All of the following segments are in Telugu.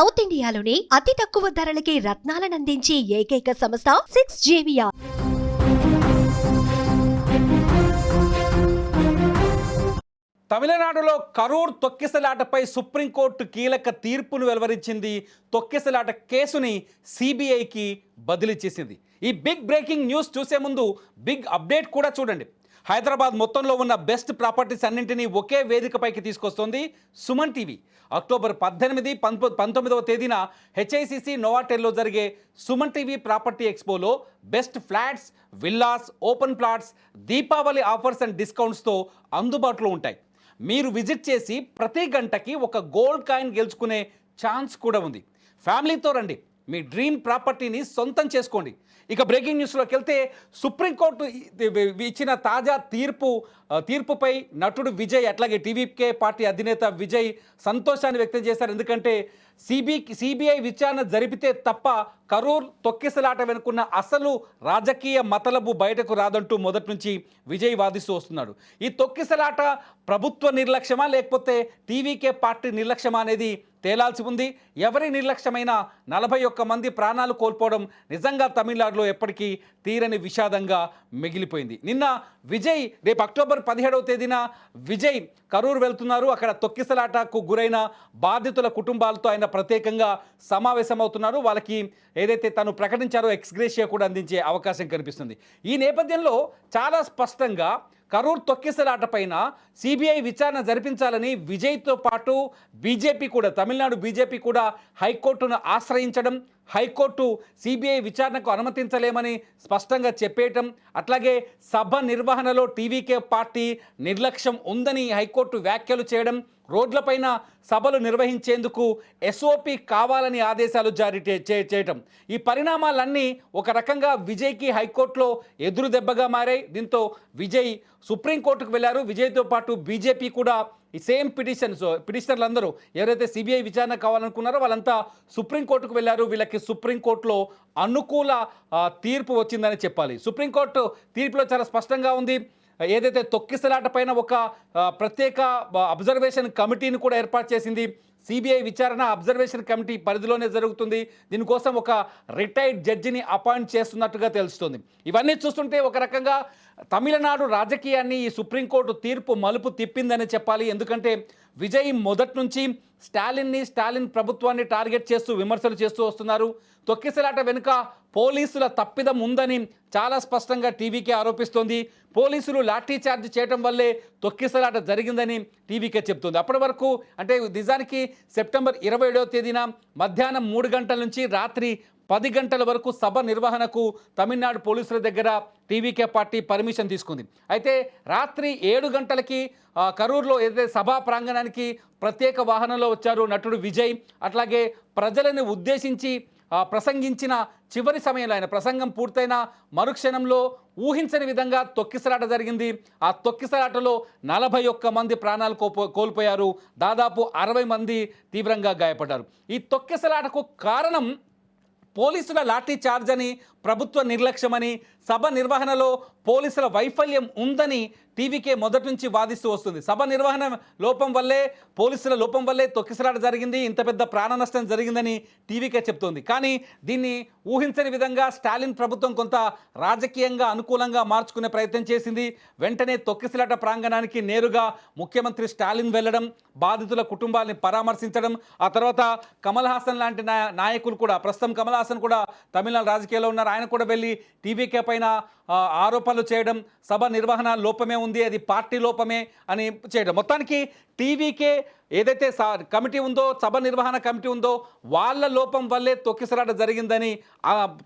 సౌత్ ఇండియాలోని అతి తక్కువ ధరలకి రత్నాలనందించే ఏకైక సంస్థ సిక్స్ జేవియా తమిళనాడులో కరూర్ తొక్కిసలాటపై సుప్రీంకోర్టు కీలక తీర్పును వెలువరించింది తొక్కిసలాట కేసుని సిబిఐకి బదిలీ చేసింది. ఈ బిగ్ బ్రేకింగ్ న్యూస్ చూసే ముందు బిగ్ అప్డేట్ కూడా చూడండి. హైదరాబాద్ మొత్తంలో ఉన్న బెస్ట్ ప్రాపర్టీస్ అన్నింటినీ ఒకే వేదికపైకి తీసుకొస్తోంది సుమన్ టీవీ. అక్టోబర్ పద్దెనిమిది పంతొ పంతొమ్మిదవ తేదీన హెచ్ఐసిసి నోవాటెల్లో జరిగే Suman TV property ఎక్స్పోలో best flats villas open plots Deepavali offers and డిస్కౌంట్స్తో అందుబాటులో ఉంటాయి. మీరు విజిట్ చేసి ప్రతి గంటకి ఒక గోల్డ్ కాయిన్ గెలుచుకునే ఛాన్స్ కూడా ఉంది. ఫ్యామిలీతో రండి. మీ డ్రీమ్ ప్రాపర్టీని సొంతం చేసుకోండి. ఇక బ్రేకింగ్ న్యూస్లోకి వెళ్తే సుప్రీంకోర్టు ఇచ్చిన తాజా తీర్పు తీర్పుపై నటుడు విజయ్ అట్లాగే టీవీకే పార్టీ అధినేత విజయ్ సంతోషాన్ని వ్యక్తం చేశారు. ఎందుకంటే సిబి సిబిఐ విచారణ జరిపితే తప్ప కరూర్ తొక్కిసలాట వెనుకున్న అసలు రాజకీయ మతలబు బయటకు రాదంటూ మొదటి నుంచి విజయ్ వాదిస్తూ వస్తున్నాడు. ఈ తొక్కిసలాట ప్రభుత్వ నిర్లక్ష్యమా లేకపోతే టీవీకే పార్టీ నిర్లక్ష్యమా అనేది తేలాల్సి ఉంది. ఎవరి నిర్లక్ష్యమైన నలభై ఒక్క మంది ప్రాణాలు కోల్పోవడం నిజంగా తమిళనాడులో ఎప్పటికీ తీరని విషాదంగా మిగిలిపోయింది. నిన్న విజయ్ రేపు అక్టోబర్ పదిహేడవ తేదీన విజయ్ కరూర్ వెళ్తున్నారు. అక్కడ తొక్కిసలాటకు గురైన బాధితుల కుటుంబాలతో ఆయన ప్రత్యేకంగా సమావేశమవుతున్నారు. వాళ్ళకి ఏదైతే తను ప్రకటించారో ఎక్స్గ్రేషియా కూడా అందించే అవకాశం కనిపిస్తుంది. ఈ నేపథ్యంలో చాలా స్పష్టంగా కరూర్ తొక్కిసలాట పైన సిబిఐ విచారణ జరిపించాలని విజయ్తో పాటు బీజేపీ కూడా తమిళనాడు బీజేపీ కూడా హైకోర్టును ఆశ్రయించడం హైకోర్టు సిబిఐ విచారణకు అనుమతించలేమని స్పష్టంగా చెప్పేయటం అట్లాగే సభ నిర్వహణలో టీవీకే పార్టీ నిర్లక్ష్యం ఉందని హైకోర్టు వ్యాఖ్యలు చేయడం రోడ్లపైన సభలు నిర్వహించేందుకు ఎస్ఓపి కావాలని ఆదేశాలు జారీ చే- చేయటం. ఈ పరిణామాలన్నీ ఒక రకంగా విజయ్కి హైకోర్టులో ఎదురు దెబ్బగా మారాయి. దీంతో విజయ్ సుప్రీంకోర్టుకు వెళ్ళారు విజయ్తో పాటు బీజేపీ కూడా ఈ సేమ్ పిటిషన్స్ పిటిషనర్లు అందరూ ఎవరైతే సిబిఐ విచారణ కావాలనుకున్నారో వాళ్ళంతా సుప్రీంకోర్టుకు వెళ్ళారు. వీళ్ళకి సుప్రీంకోర్టులో అనుకూల తీర్పు వచ్చిందని చెప్పాలి. సుప్రీంకోర్టు తీర్పులో చాలా స్పష్టంగా ఉంది. ఏదైతే తొక్కిసలాట పైన ఒక ప్రత్యేక అబ్జర్వేషన్ కమిటీని కూడా ఏర్పాటు చేసింది. సిబిఐ విచారణ అబ్జర్వేషన్ కమిటీ పరిధిలోనే జరుగుతుంది. దీనికోసం ఒక రిటైర్డ్ జడ్జిని అపాయింట్ చేస్తున్నట్టుగా తెలుస్తుంది. ఇవన్నీ చూస్తుంటే ఒక రకంగా తమిళనాడు రాజకీయాన్ని ఈ సుప్రీంకోర్టు తీర్పు మలుపు తిప్పిందని చెప్పాలి. ఎందుకంటే విజయ్ మొదటి నుంచి స్టాలిన్ని స్టాలిన్ ప్రభుత్వాన్ని టార్గెట్ చేస్తూ విమర్శలు చేస్తూ వస్తున్నారు. తొక్కిసలాట వెనుక పోలీసుల తప్పిదం ఉందని చాలా స్పష్టంగా టీవీకే ఆరోపిస్తోంది. పోలీసులు లాఠీ చార్జ్ చేయడం వల్లే తొక్కిసలాట జరిగిందని టీవీకే చెప్తుంది అప్పటి వరకు అంటే నిజానికి సెప్టెంబర్ ఇరవై ఏడవ తేదీన మధ్యాహ్నం మూడు గంటల నుంచి రాత్రి పది గంటల వరకు సభ నిర్వహణకు తమిళనాడు పోలీసుల దగ్గర టీవీకే పార్టీ పర్మిషన్ తీసుకుంది. అయితే రాత్రి ఏడు గంటలకి కరూర్లో ఏదైతే సభా ప్రాంగణానికి ప్రత్యేక వాహనంలో వచ్చారు నటుడు విజయ్ అట్లాగే ప్రజలను ఉద్దేశించి ప్రసంగించిన చివరి సమయంలో ఆయన ప్రసంగం పూర్తయిన మరుక్షణంలో ఊహించని విధంగా తొక్కిసలాట జరిగింది. ఆ తొక్కిసలాటలో నలభై ఒక్క మంది ప్రాణాలు కోల్పోయారు. దాదాపు అరవై మంది తీవ్రంగా గాయపడ్డారు. ఈ తొక్కిసలాటకు కారణం పోలీసుల లాఠీ చార్జ్ అని ప్రభుత్వ నిర్లక్ష్యమని సభ నిర్వహణలో పోలీసుల వైఫల్యం ఉందని టీవీకే మొదటి నుంచి వాదిస్తూ వస్తుంది. సభ నిర్వహణ లోపం వల్లే పోలీసుల లోపం వల్లే తొక్కిసలాట జరిగింది. ఇంత పెద్ద ప్రాణ నష్టం జరిగిందని టీవీకే చెప్తోంది. కానీ దీన్ని ఊహించని విధంగా స్టాలిన్ ప్రభుత్వం కొంత రాజకీయంగా అనుకూలంగా మార్చుకునే ప్రయత్నం చేసింది. వెంటనే తొక్కిసలాట ప్రాంగణానికి నేరుగా ముఖ్యమంత్రి స్టాలిన్ వెళ్ళడం బాధితుల కుటుంబాన్ని పరామర్శించడం ఆ తర్వాత కమల్ హాసన్ లాంటి నాయ- నాయకులు కూడా ప్రస్తుతం కమల్ హాసన్ కూడా తమిళనాడు రాజకీయాల్లో ఉన్నారు. ఆయన కూడా వెళ్ళి టీవీకే పైన ఆరోపణలు చేయడం సభ నిర్వహణ లోపమే ఉంది అది పార్టీ లోపమే అని చేయడం. మొత్తానికి టీవీకే ఏదైతే సా- కమిటీ ఉందో సభ నిర్వహణ కమిటీ ఉందో వాళ్ళ లోపం వల్లే తొక్కిసలాట జరిగిందని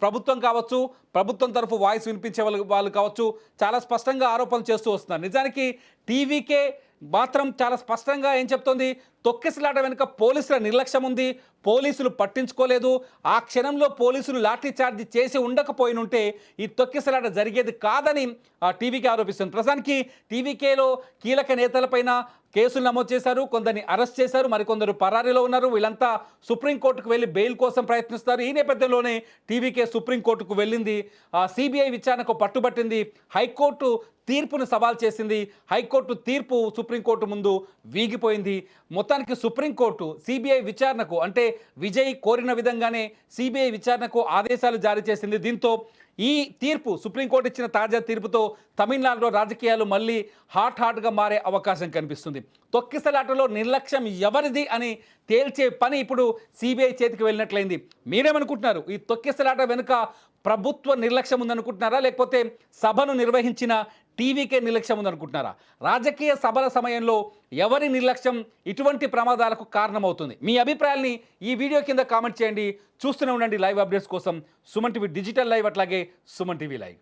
ప్రభుత్వం కావచ్చు ప్రభుత్వం తరఫు వాయిస్ వినిపించే వాళ్ళు వాళ్ళు కావచ్చు చాలా స్పష్టంగా ఆరోపణలు చేస్తూ వస్తున్నారు. నిజానికి టీవీకే మాత్రం చాలా స్పష్టంగా ఏం చెప్తోంది? తొక్కిసలాట వెనుక పోలీసుల నిర్లక్ష్యం ఉంది. పోలీసులు పట్టించుకోలేదు. ఆ క్షణంలో పోలీసులు లాఠీ చార్జ్ చేసి ఉండకపోయినుంటే ఈ తొక్కిసలాట జరిగేది కాదని ఆ టీవీకే ఆరోపిస్తుంది. ప్రస్తుతానికి టీవీకేలో కీలక నేతలపైన కేసులు నమోదు చేశారు. కొందరిని అరెస్ట్ చేశారు. మరికొందరు పరారీలో ఉన్నారు. వీళ్ళంతా సుప్రీంకోర్టుకు వెళ్ళి బెయిల్ కోసం ప్రయత్నిస్తారు ఈ నేపథ్యంలోనే టీవీకే సుప్రీంకోర్టుకు వెళ్ళింది. సిబిఐ విచారణకు పట్టుబట్టింది. హైకోర్టు తీర్పును సవాల్ చేసింది. హైకోర్టు తీర్పు సుప్రీంకోర్టు ముందు వీగిపోయింది. మొత్తానికి సుప్రీంకోర్టు సిబిఐ విచారణకు అంటే విజయ్ కోరిన విధంగానే సిబిఐ విచారణకు ఆదేశాలు జారీ చేసింది. దీంతో ఈ తీర్పు సుప్రీంకోర్టు ఇచ్చిన తాజా తీర్పుతో తమిళనాడులో రాజకీయాలు మళ్ళీ హాట్ హాట్గా మారే అవకాశం కనిపిస్తుంది. తొక్కిసలాటలో నిర్లక్ష్యం ఎవరిది అని తేల్చే పని ఇప్పుడు సిబిఐ చేతికి వెళ్ళినట్లయింది. మీరేమనుకుంటున్నారు? ఈ తొక్కిసలాట వెనుక ప్రభుత్వ నిర్లక్ష్యం ఉందనుకుంటున్నారా? లేకపోతే సభను నిర్వహించిన టీవీకే నిర్లక్ష్యం ఉందనుకుంటున్నారా? రాజకీయ సభల సమయంలో ఎవరి నిర్లక్ష్యం ఇటువంటి ప్రమాదాలకు కారణమవుతుంది? మీ అభిప్రాయాల్ని ఈ వీడియో కింద కామెంట్ చేయండి. చూస్తూనే ఉండండి లైవ్ అప్డేట్స్ కోసం సుమన్ టీవీ డిజిటల్ లైవ్ అట్లాగే సుమన్ టీవీ లైవ్.